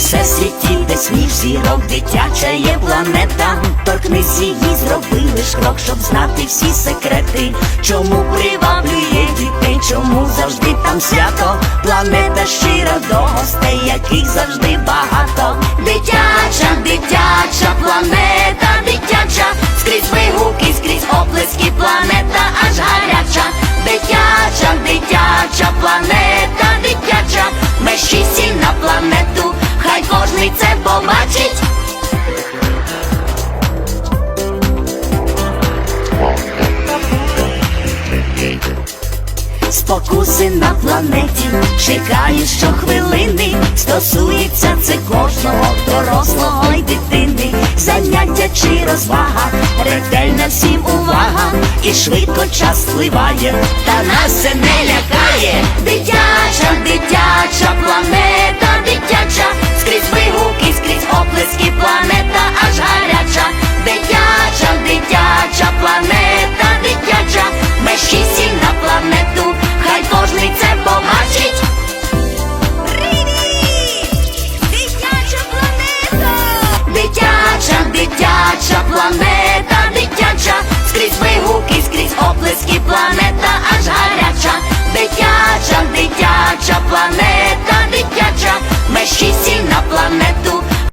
всесвіті, де сміх зірок, дитяча є планета. Торкнись її, зроби лиш крок, щоб знати всі секрети. Чому приваблює дітей, чому завжди там свято? Планета щира до гостей, яких завжди багато. Дитяча, дитяча планета, дитяча, скрізь вигуки, скрізь оплески, планета аж гаряча. Дитяча, дитяча планета, побачить. Спокуси на планеті чекаю щохвилини, стосується це кожного дорослого й дитини, заняття чи розвага, ретельна всім увага, і швидко час спливає, та нас це не лякає. Дитяча.